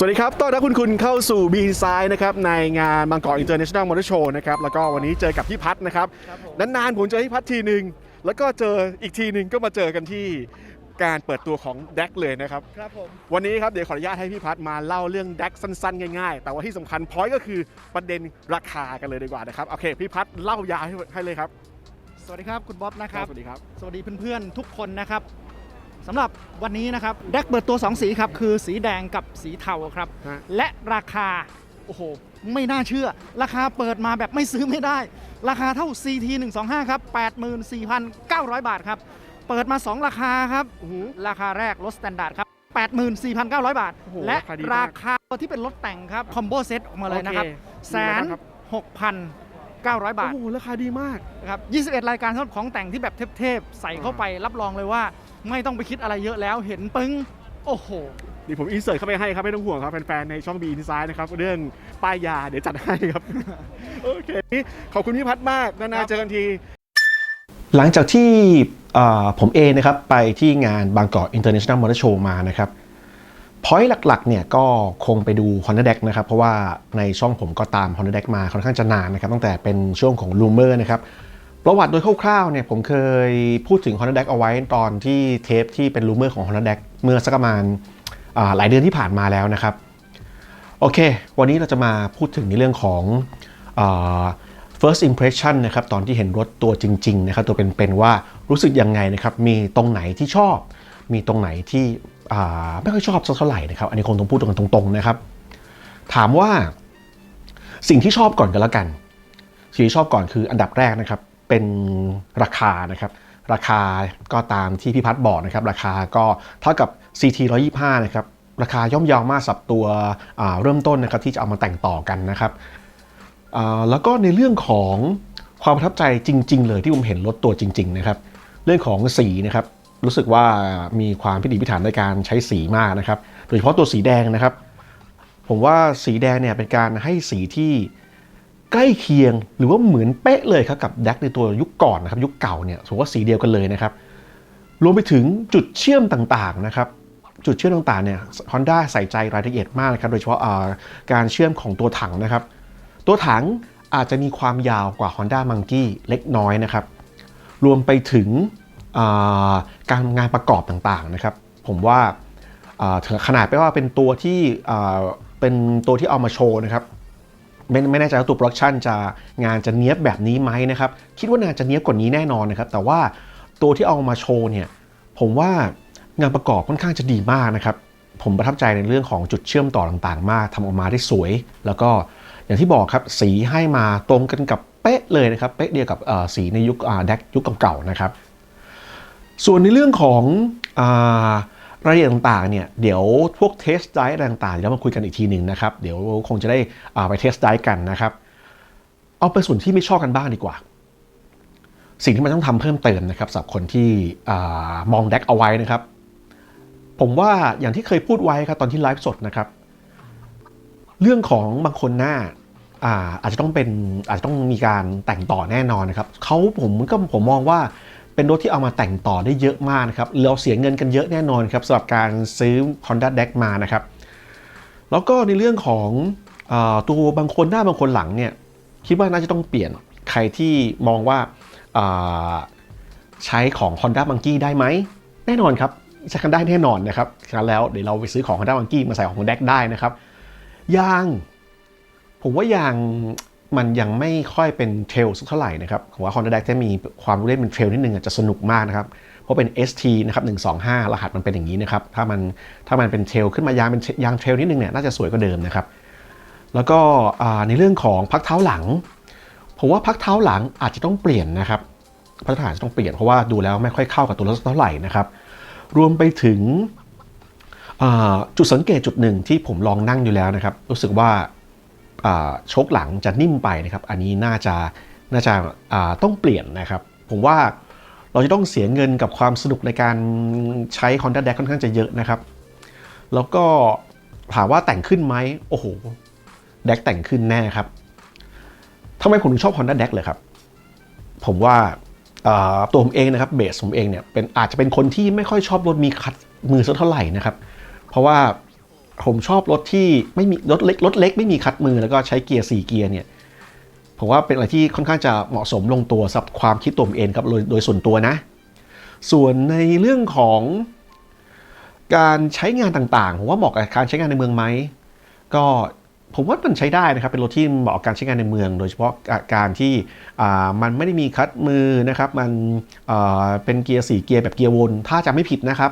สวัสดีครับ ต้อนรับคุณคุณเข้าสู่ b ีไซน์นะครับในงานบางกอกอินเตอร์เนชั่นแนลมอเตอร์โชว์นะครับ แล้วก็วันนี้เจอกับพี่พัฒนะครับครับผมนานๆผมเจอพี่พัฒทีหนึ่งแล้วก็เจออีกทีหนึ่งก็มาเจอกันที่การเปิดตัวของแดกเลยนะครับ ครับผม วันนี้ครับเดี๋ยวขออนุญาตให้พี่พัฒมาเล่าเรื่องแดกสั้นๆ ง่ายๆ แต่ว่าที่สำคัญพอยต์ก็คือประเด็นราคากันเลยดีกว่านะครับ โอเค พี่พัฒเล่ายาวให้ให้เลยครับ สวัสดีครับคุณบ๊อบนะครับ สวัสดีครับ สวัสดีเพื่อนๆทุกคนนะครับ สำหรับวันนี้นะครับแดกเปิดตัว 2 สีครับ คือสีแดงกับสีเทาครับ ฮะ และราคา โอ้โห ไม่น่าเชื่อ ราคาเปิดมาแบบไม่ซื้อไม่ได้ ราคาเท่า CT 125ครับ 84,900 บาทครับ เปิดมา 2 ราคาครับอื้อหือราคาแรกรถสแตนดาร์ดครับ 84,900 บาท โอ้โหและราคาดีมากราคาที่เป็นรถแต่งครับ คอมโบเซตออกมาเลยนะครับโอแสมีอะไรนบ้างครับ หกพันเก้าร้อยบาท โอ้โหราคาดีมาก นะครับ21 รายการสำหรับของแต่งที่แบบเทพๆ ใส่เข้าไปรับรองเลยว่า ไม่ต้องไปคิดอะไรเยอะแล้วเห็นปึ้ง โอ้โห นี่ผมอินเสิร์ตเข้าไปให้ครับ ไม่ต้องห่วงครับแฟนๆในช่อง B Inside นะครับ เรื่องป้ายยาเดี๋ยวจัดให้ครับ โอเคขอบคุณพี่พัฒน์มากนานๆเจอกันที หลังจากที่เอ่อผมเองนะครับไปที่งานบางกอก International Motor Show มานะครับพอยต์หลักๆเนี่ยก็คงไปดู Honda d e c นะครับ เพราะว่าในช่องผมก็ตาม Honda d e c มาค่อนข้างจะนานนะครับ ตั้งแต่เป็นช่วงของ r u m o r นะครับ ประวัติโดยคร่าวๆเนี่ยผมเคยพูดถึง Honda d e c เอาไว้ตอนที่เทปที่เป็น r u m o r ของ Honda d e c เมื่อสักประมาณหลายเดือนที่ผ่านมาแล้วนะครับ โอเค วันนี้เราจะมาพูดถึงในเรื่องของอ first impression นะครับตอนที่เห็นรถตัวจริงๆนะครับตัวเป็นๆว่ารู้สึกยังไงนะครับมีตรงไหนที่ชอบ มีตรงไหนที่ไม่ค่อยชอบสักเท่าไหร่นะครับอันนี้คงต้องพูดกันตรงๆนะครับ ถามว่าสิ่งที่ชอบก่อนกันแล้วกันสิ่งที่ชอบก่อนคืออันดับแรกนะครับ เป็นราคานะครับ ราคาก็ตามที่พี่พัฒน์บอกนะครับ ราคาก็เท่ากับ CT 125นะครับ ราคาย่อมเยาวมากสับตัวเริ่มต้นนะครับที่จะเอามาแต่งต่อกันนะครับแล้วก็ในเรื่องของความประทับใจจริง ๆ เลยที่ผมเห็นรถตัวจริง ๆ นะครับ เรื่องของสีนะครับรู้สึกว่ามีความพิถีพิถันในการใช้สีมากนะครับ โดยเฉพาะตัวสีแดงนะครับ ผมว่าสีแดงเนี่ยเป็นการให้สีที่ ใกล้เคียงหรือว่าเหมือนเป๊ะเลยครับกับแดกในตัวยุคก่อนนะครับยุคเก่าเนี่ยผมว่าสีเดียวกันเลยนะครับรวมไปถึงจุดเชื่อมต่างๆนะครับจุดเชื่อมต่างๆเนี่ย Honda ใส่ใจรายละเอียดมากนะครับโดยเฉพาะาการเชื่อมของตัวถังนะครับ ตัวถังอาจจะมีความยาวกว่า Honda Monkey เล็กน้อยนะครับ รวมไปถึงาการงานประกอบต่างๆนะครับ ผมว่าาถึงขนาดไปว่าเป็นตัวที่เป็นตัวที่เอามาโชว์นะครับ ไม่ไม่แน่ใจว่าตัวโปรดักชันจะงานจะเนี้ยบแบบนี้ไหมนะครับ คิดว่างานจะเนี้ยบกว่านี้แน่นอนนะครับ แต่ว่าตัวที่เอามาโชว์เนี่ย ผมว่างานประกอบค่อนข้างจะดีมากนะครับ ผมประทับใจในเรื่องของจุดเชื่อมต่อต่างๆ มากทำออกมาได้สวย แล้วก็อย่างที่บอกครับสีให้มาตรงกันกับเป๊ะเลยนะครับ เป๊ะเดียวกับสีในยุคแดกยุคเก่าๆนะครับ ส่วนในเรื่องของอ รายละเอียดต่างๆเนี่ยเดี๋ยวพวกเทสไดร์ต่างๆเดี๋ยวมาคุยกันอีกทีหนึ่งนะครับ เดี๋ยวคงจะได้อ่าไปเทสไดร์กันนะครับ เอาไปส่วนที่ไม่ชอบกันบ้างดีกว่า สิ่งที่มันต้องทำเพิ่มเติมนะครับสำหรับคนที่อามองแดกเอาไว้นะครับ ผมว่าอย่างที่เคยพูดไว้ครับตอนที่ไลฟ์สดนะครับ เรื่องของบางคนหน้าอ่าอาจจะต้องเป็นอาจจะต้องมีการแต่งต่อแน่นอนนะครับเขาผมก็ผมมองว่า เป็นรถที่เอามาแต่งต่อได้เยอะมากนะครับเราเสียเงินกันเยอะแน่นอนครับสำหรับการซื้อ Honda d e c มานะครับ แล้วก็ในเรื่องของอตัวบางคนหน้าบางคนหลังเนี่ยคิดว่าน่าจะต้องเปลี่ยนใครที่มองว่าอ่าใช้ของ Honda Monkey ได้ไหม แน่นอนครับใช้กันได้แน่นอนนะครับฉะนั้นแล้วเดี๋ยวเราไปซื้อของ Honda Monkey มาใส่ของ d e c ได้นะครับยางผมว่ายาง มันยังไม่ค่อยเป็นเทรลสักเท่าไหร่นะครับผมว่า Honda d e c จะมีความรู้เล่นเป็นเทรลนิดนึงอาจจะสนุกมากนะครับ เพราะเป็น ST นะครับ125 รหัสมันเป็นอย่างนี้นะครับ ถ้ามันถ้ามันเป็นเทรลขึ้นมายางเป็นยางเทรลนิดนึงเนี่ยน่าจะสวยกว่าเดิมนะครับ แล้วก็ในเรื่องของพักเท้าหลัง ผมว่าพักเท้าหลังอาจจะต้องเปลี่ยนนะครับพักเท้าจะต้องเปลี่ยนเพราะว่าดูแล้วไม่ค่อยเข้ากับตัวรถสักเท่าไหร่นะครับ รวมไปถึงจุดสังเกตจุดหนึ่งที่ผมลองนั่งอยู่แล้วนะครับ รู้สึกว่า ชคหลังจะนิ่มไปนะครับ อันนี้น่าจะน่าจะาต้องเปลี่ยนนะครับ ผมว่าเราจะต้องเสียเงินกับความสนุกในการใช้ Honda d e c ค่อนข้างจะเยอะนะครับ แล้วก็ถามว่าแต่งขึ้นไหมโอ้โหแดกแต่งขึ้นแน่ครับทำไมผมถึงชอบ Honda d e c เลยครับ ผมว่าอ่าตัวผมเองนะครับเบสผมเองเนี่ยเป็นอาจจะเป็นคนที่ไม่ค่อยชอบรถมีคัดมือสักเท่าไหร่นะครับ เพราะว่า ผมชอบรถที่ไม่มีรถเล็กรถเล็กไม่มีคัดมือแล้วก็ใช้เกียร์สี่เกียร์เนี่ยผมว่าเป็นอะไรที่ค่อนข้างจะเหมาะสมลงตัวสำหรับความคิดตัวผมเองครับโดยโดยส่วนตัวนะ ส่วนในเรื่องของการใช้งานต่างๆ ผมว่าเหมาะกับการใช้งานในเมืองไหมก็ผมว่ามันใช้ได้นะครับ เป็นรถที่เหมาะกับการใช้งานในเมือง โดยเฉพาะการที่มันไม่ได้มีคัดมือนะครับ มันเป็นเกียร์สี่เกียร์แบบเกียร์วน ถ้าจำไม่ผิดนะครับ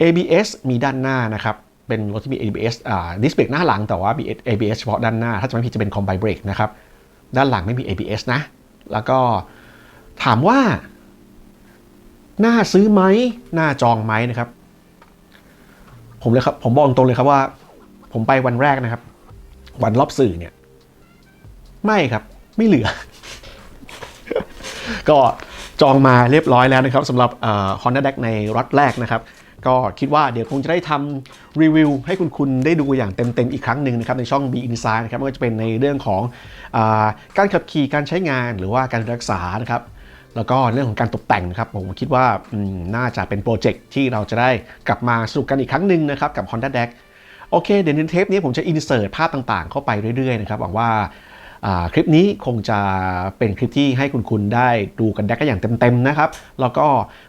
ABS มีด้านหน้านะครับ เป็นรถที่มี ABS อ่าดิสเบรกหน้าหลังแต่ว่ามี ABS เฉพาะด้านหน้า ถ้าจะไม่ผิดจะเป็น Combine Brake นะครับ ด้านหลังไม่มี ABS นะ แล้วก็ถามว่า น่าซื้อไหมน่าจองไหมนะครับ ผมเลยครับผมบอกตรงเลยครับว่า ผมไปวันแรกนะครับ วันรอบสื่อเนี่ย ไม่ครับไม่เหลือ ก็จองมาเรียบร้อยแล้วนะครับสำหรับฮอนด้าแดกในรถแรกนะครับ ก็คิดว่าเดี๋ยวคงจะได้ทำรีวิวให้คุณคุณได้ดูอย่างเต็มๆอีกครั้งหนึ่งนะครับในช่อง B Inside นะครับไม่ว่าจะเป็นในเรื่องของอาการขับขี่การใช้งานหรือว่าการรักษานะครับแล้วก็เรื่องของการตกแต่งนะครับผมคิดว่าน่าจะเป็นโปรเจกต์ที่เราจะได้กลับมาสนุกกันอีกครั้งหนึ่งนะครับกับ Honda d e c โอเค เดี๋ยวในเทปนี้ผมจะอินเสิร์ตภาพต่างๆ เข้าไปเรื่อยๆนะครับหวังว่า คลิปนี้คงจะเป็นคลิปที่ให้คุณคุณได้ดูกันได้กันอย่างเต็มๆนะครับ แล้วก็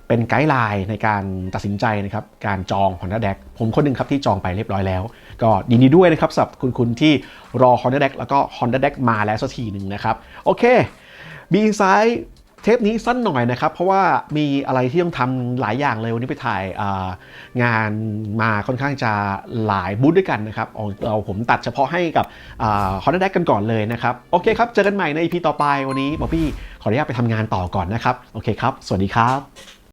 เป็นไกด์ไลน์ในการตัดสินใจนะครับการจอง Honda d e c ผมคนหนึ่งครับที่จองไปเรียบร้อยแล้ว ก็ดีดีด้วยนะครับสำหรับคุณคุณที่รอ Honda d e c แล้วก็ Honda d e c มาแล้วสักทีหนึ่งนะครับ โอเคมีอินไซด์ เทปนี้สั้นหน่อยนะครับ เพราะว่ามีอะไรที่ต้องทำหลายอย่างเลยวันนี้ไปถ่ายงานมาค่อนข้างจะหลายบูธด้วยกันนะครับเอาผมตัดเฉพาะให้กับฮอนด้าแดกกันก่อนเลยนะครับ โอเคครับ เจอกันใหม่ใน EP ต่อไปวันนี้บอบบี้ขออนุญาตไปทำงานต่อก่อนนะครับ โอเคครับ สวัสดีครับ